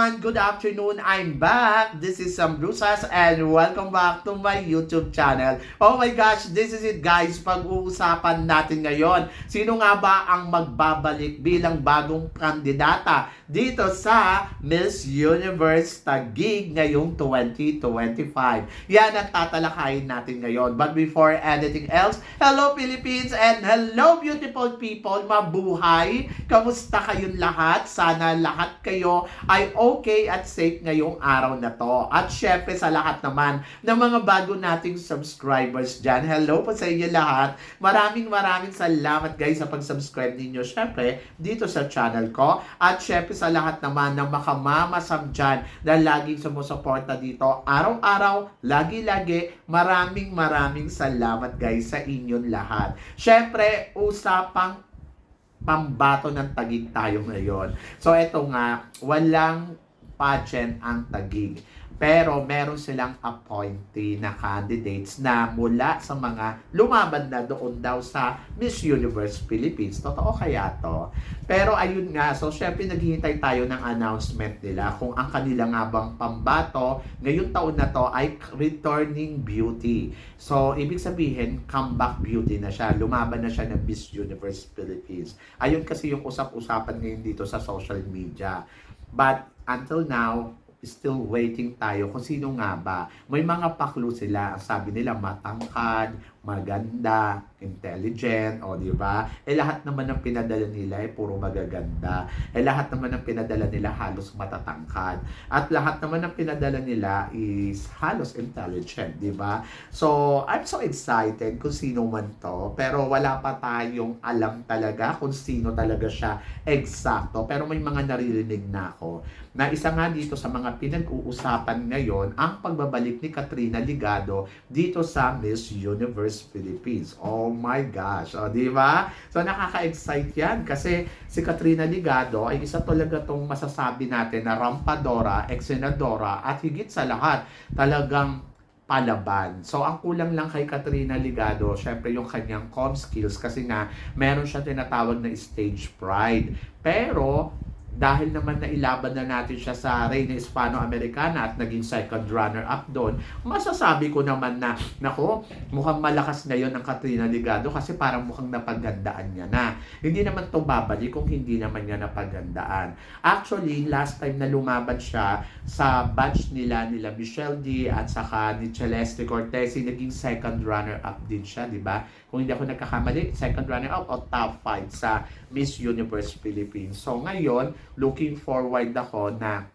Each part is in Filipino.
Everyone! Good afternoon! I'm back! This is Sam Brusas and welcome back to my YouTube channel. Oh my gosh, this is it guys! Pag-uusapan natin ngayon, sino nga ba ang magbabalik bilang bagong kandidata dito sa Miss Universe Taguig ngayong 2025. Yan ang tatalakayin natin ngayon. But before anything else, hello Philippines and hello beautiful people! Mabuhay! Kamusta kayong lahat? Sana lahat kayo ay okay at safe ngayong araw na to. At syempre sa lahat naman ng mga bago nating subscribers dyan. Hello po sa inyo lahat. Maraming maraming salamat guys sa pag-subscribe ninyo. Syempre dito sa channel ko. At syempre sa lahat naman ng makamamasam dyan na laging sumusuporta dito. Araw-araw, lagi-lagi. Maraming maraming salamat guys sa inyong lahat. Syempre, usapang pambato ng tagig tayo ngayon. So eto nga, walang pageant ang tagig. Pero meron silang appointee na candidates na mula sa mga lumaban na doon daw sa Miss Universe Philippines. Totoo kaya to? Pero ayun nga, so syempre naghihintay tayo ng announcement nila kung ang kanila nga bang pambato ngayong taon na to ay returning beauty. So, ibig sabihin, comeback beauty na siya. Lumaban na siya ng Miss Universe Philippines. Ayun kasi yung usap-usapan ngayon dito sa social media. But until now, still waiting tayo kung sino nga ba. May mga paklo sila. Sabi nila, matangkad, maganda, intelligent, o di ba? Eh lahat naman ng pinadala nila ay puro magaganda. Eh lahat naman ng pinadala nila halos matatangkad. At lahat naman ng pinadala nila is halos intelligent, di ba? So, I'm so excited kung sino man to. Pero wala pa tayong alam talaga kung sino talaga siya eksakto. Pero may mga naririnig na ako na isa nga dito sa mga pinag-uusapan ngayon ang pagbabalik ni Katrina Ligado dito sa Miss Universe Philippines. Oh my gosh, oh, di ba? So nakaka-excite yan kasi si Katrina Ligado ay isa talaga tong masasabi natin na rampadora, ex-senadora at higit sa lahat talagang palaban. So, ang kulang lang kay Katrina Ligado, syempre yung kanyang com skills kasi nga meron siya tinatawag na stage pride. Pero, dahil naman nailaban na natin siya sa Reina Hispano-Americana at naging second runner-up doon, masasabi ko naman na, nako, mukhang malakas ngayon ang Katrina Ligado kasi parang mukhang napagandaan niya na. Hindi naman to babalik kung hindi naman niya napagandaan. Actually, last time na lumaban siya sa batch nila, nila Michelle D at saka ni Celeste Cortez, naging second runner-up din siya, di ba? Kung hindi ako nagkakamali, second runner-up o top 5 sa Miss Universe Philippines. So ngayon, looking forward ako na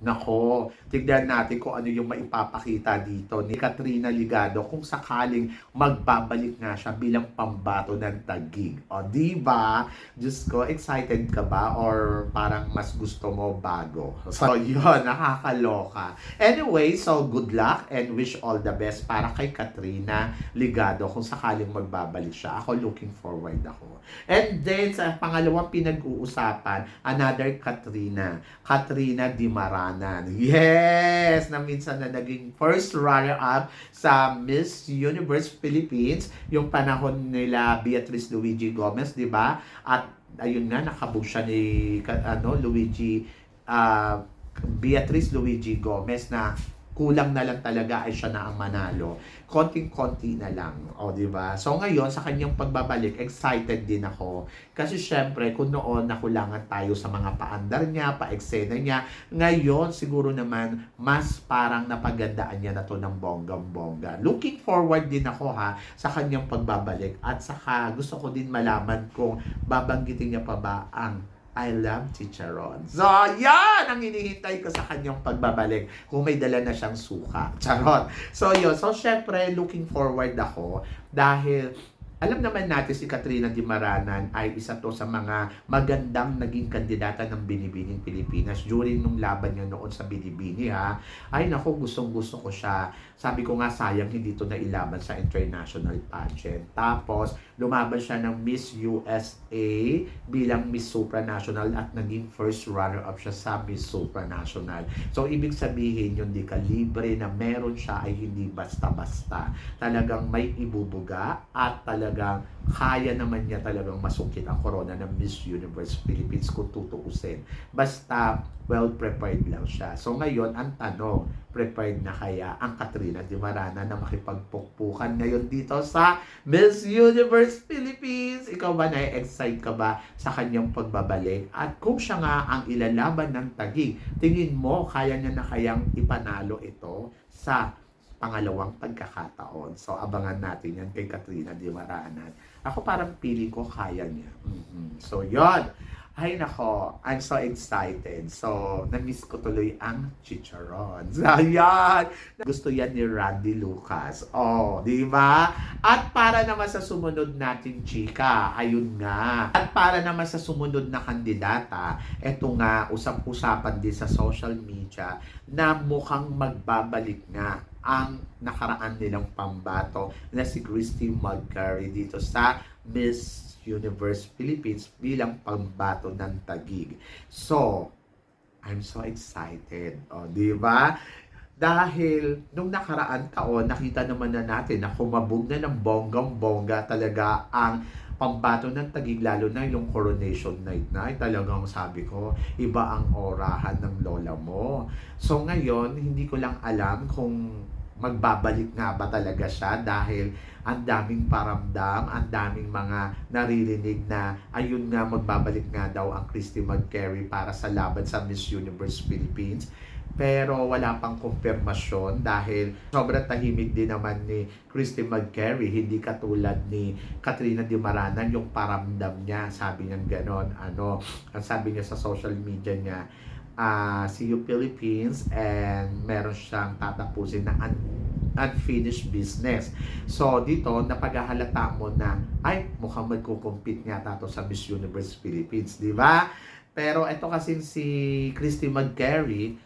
Nako, tignan natin kung ano yung maipapakita dito ni Katrina Ligado kung sakaling magbabalik nga siya bilang pambato ng tagig. O, di ba? Diyos ko, excited ka ba? Or parang mas gusto mo bago? So, yun, nakakaloka. Anyway, so good luck and wish all the best para kay Katrina Ligado kung sakaling magbabalik siya. Ako looking forward ako. And then, sa pangalawang pinag-uusapan, another Katrina. Katrina Di Maranan. Yes! Na minsan na naging first runner-up sa Miss Universe Philippines. Yung panahon nila Beatrice Luigi Gomez, di ba? At ayun nga, nakabog siya ni ano, Luigi ah, Beatrice Luigi Gomez na kulang na lang talaga ay siya na ang manalo. Konting-konti na lang. O, di ba? So, ngayon, sa kanyang pagbabalik, excited din ako. Kasi, syempre, kung noon nakulangan tayo sa mga paandar niya, pa-eksena niya, ngayon, siguro naman, mas parang napagandaan niya na to ng bonggang-bongga. Looking forward din ako, ha, sa kanyang pagbabalik. At saka, gusto ko din malaman kung babanggitin niya pa ba ang I love Chicharon. So, yan ang hinihintay ko sa kanyang pagbabalik kung may dala na siyang suka. Charot. So, yun. So, syempre, looking forward ako dahil alam naman natin si Katrina Di Maranan ay isa to sa mga magandang naging kandidata ng Binibining Pilipinas during nung laban niya noon sa Binibini ha. Ay nako, gustong gusto ko siya. Sabi ko nga sayang hindi to nailaban sa international pageant. Tapos lumaban siya ng Miss USA bilang Miss Supranational at naging first runner-up siya sa Miss Supranational. So ibig sabihin yung di kalibre na meron siya ay hindi basta-basta. Talagang may ibubuga at talagang kaya naman niya talagang masungkit ang corona ng Miss Universe Philippines kung tutuusin. Basta well-prepared lang siya. So ngayon, ang tanong, prepared na kaya ang Katrina Di Marana na makipagpukpukan ngayon dito sa Miss Universe Philippines? Ikaw ba na-excite ka ba sa kanyang pagbabalik? At kung siya nga ang ilalaban ng tagig, tingin mo kaya niya na kayang ipanalo ito sa pangalawang pagkakataon. So, abangan natin yan kay Katrina Di Maranan. Ako parang pili ko kaya niya. Mhm. So, yon Ay nako, I'm so excited. So, na-miss ko tuloy ang chicharon. So, yan. Gusto yan ni Randy Lucas. Oh, di ba? At para naman sa sumunod natin, chika, ayun nga. At para naman sa sumunod na kandidata, eto nga, usap-usapan din sa social media na mukhang magbabalik nga ang nakaraan nilang pambato na si Christy Magcary dito sa Miss Universe Philippines bilang pambato ng Tagig. So, I'm so excited. O, di ba? Dahil nung nakaraan taon, nakita naman na natin na kumabog na ng bonggang-bongga talaga ang pambato ng tagig lalo na yung coronation night na talagang sabi ko iba ang orahan ng lola mo so ngayon hindi ko lang alam kung magbabalik nga ba talaga siya dahil ang daming paramdam, ang daming mga naririnig na ayun nga magbabalik nga daw ang Christy McCary para sa laban sa Miss Universe Philippines. Pero wala pang kumpirmasyon dahil sobrang tahimik din naman ni Christy McCary, hindi katulad ni Katrina Di Maranan yung paramdam niya. Sabi niya ganon, ano, ang sabi niya sa social media niya, uh, see you Philippines and meron siyang tatapusin na un- unfinished business. So dito napaghahalata mo na ay mukhang magko-compete nga tato sa Miss Universe Philippines, di ba? Pero ito kasi si Christy McGarry,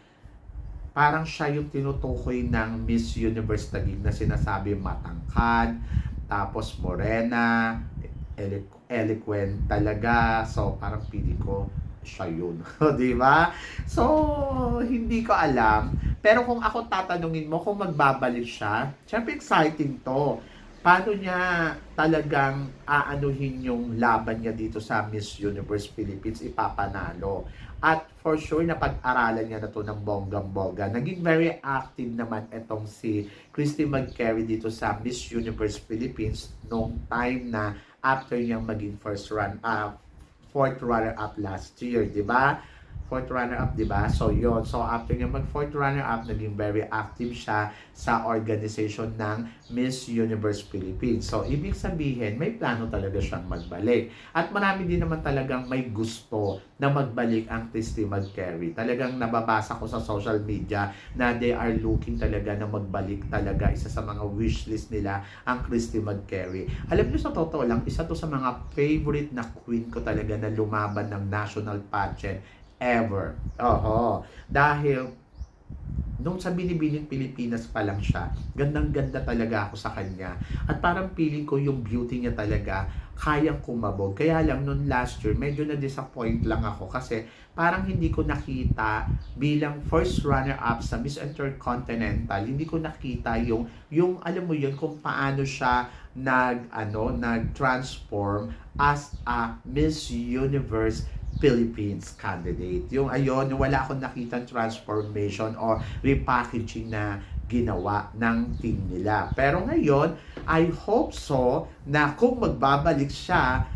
parang siya yung tinutukoy ng Miss Universe Taguig na sinasabi matangkad, tapos morena, elo- eloquent talaga. So parang pili ko siya yun. di ba? So, hindi ko alam. Pero kung ako tatanungin mo kung magbabalik siya, syempre exciting to. Paano niya talagang aanuhin yung laban niya dito sa Miss Universe Philippines ipapanalo. At for sure, napag-aralan niya na to ng bonggang-bongga. Naging very active naman itong si Christy McCary dito sa Miss Universe Philippines nung time na after niyang maging first run, uh, fourth runner-up last year, di ba? Fourth runner-up, di ba? So, yon So, after niya mag-fourth runner-up, naging very active siya sa organization ng Miss Universe Philippines. So, ibig sabihin, may plano talaga siyang magbalik. At marami din naman talagang may gusto na magbalik ang Christy McCary. Talagang nababasa ko sa social media na they are looking talaga na magbalik talaga. Isa sa mga wishlist nila ang Christy McCary. Alam niyo sa totoo lang, isa to sa mga favorite na queen ko talaga na lumaban ng national pageant ever. Oho. Dahil nung sa Binibining Pilipinas pa lang siya, gandang-ganda talaga ako sa kanya. At parang feeling ko yung beauty niya talaga kayang kumabog. Kaya lang nung last year, medyo na-disappoint lang ako kasi parang hindi ko nakita bilang first runner-up sa Miss Intercontinental, hindi ko nakita yung, yung alam mo yun, kung paano siya nag, ano, nag-transform as a Miss Universe Philippines candidate. Yung ayon, yung wala akong nakita transformation or repackaging na ginawa ng team nila. Pero ngayon, I hope so na kung magbabalik siya,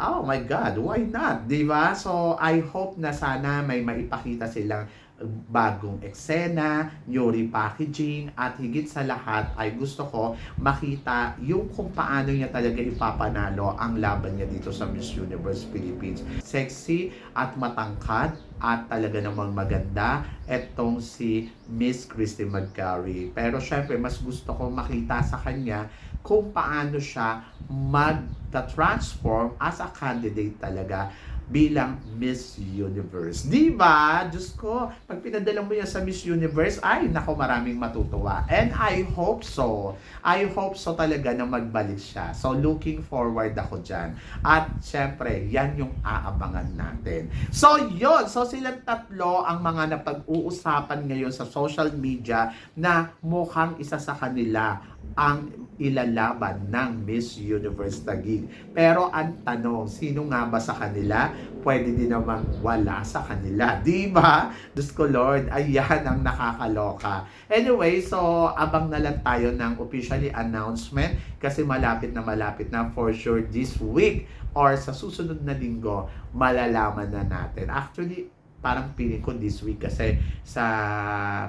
oh my God, why not? Di ba? So, I hope na sana may maipakita silang bagong eksena, new repackaging, at higit sa lahat ay gusto ko makita yung kung paano niya talaga ipapanalo ang laban niya dito sa Miss Universe Philippines. Sexy at matangkad at talaga namang maganda etong si Miss Christy McGarry. Pero syempre, mas gusto ko makita sa kanya kung paano siya mag-transform as a candidate talaga bilang Miss Universe. Di ba? Diyos ko, pag pinadala mo yan sa Miss Universe, ay, nako maraming matutuwa. And I hope so. I hope so talaga na magbalik siya. So, looking forward ako dyan. At, syempre, yan yung aabangan natin. So, yon So, silang tatlo ang mga napag-uusapan ngayon sa social media na mukhang isa sa kanila ang ilalaban ng Miss Universe Taguig. Pero ang tanong, sino nga ba sa kanila pwede din namang wala sa kanila? Di ba? Diyos ko Lord, ayan ang nakakaloka. Anyway, so abang na lang tayo ng officially announcement kasi malapit na malapit na for sure this week or sa susunod na linggo malalaman na natin. Actually, parang feeling ko this week kasi sa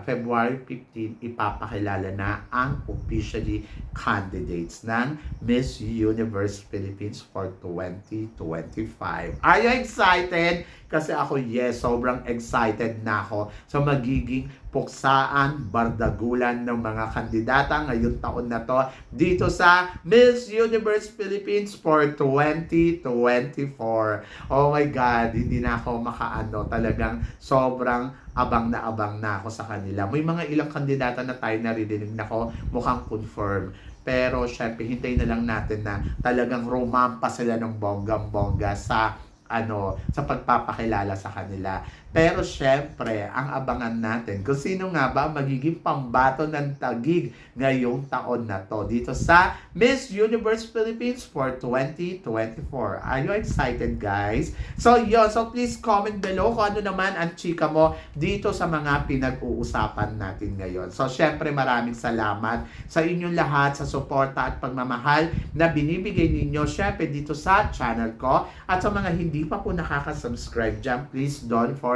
February 15 ipapakilala na ang officially candidates ng Miss Universe Philippines for 2025. Are you excited? Kasi ako, yes, sobrang excited na ako sa magiging puksaan, bardagulan ng mga kandidata ngayong taon na to dito sa Miss Universe Philippines for 2024. Oh my God, hindi na ako makaano. Talagang sobrang abang na abang na ako sa kanila. May mga ilang kandidata na tayo narinig na ko mukhang confirm. Pero syempre, hintayin na lang natin na talagang romampa sila ng bonggang-bongga sa ano, sa pagpapakilala sa kanila. Pero syempre, ang abangan natin kung sino nga ba magiging pambato ng tagig ngayong taon na to dito sa Miss Universe Philippines for 2024. Are you excited guys? So yun, so please comment below kung ano naman ang chika mo dito sa mga pinag-uusapan natin ngayon. So syempre maraming salamat sa inyong lahat sa suporta at pagmamahal na binibigay ninyo syempre dito sa channel ko at sa mga hindi pa po nakaka-subscribe dyan, please don't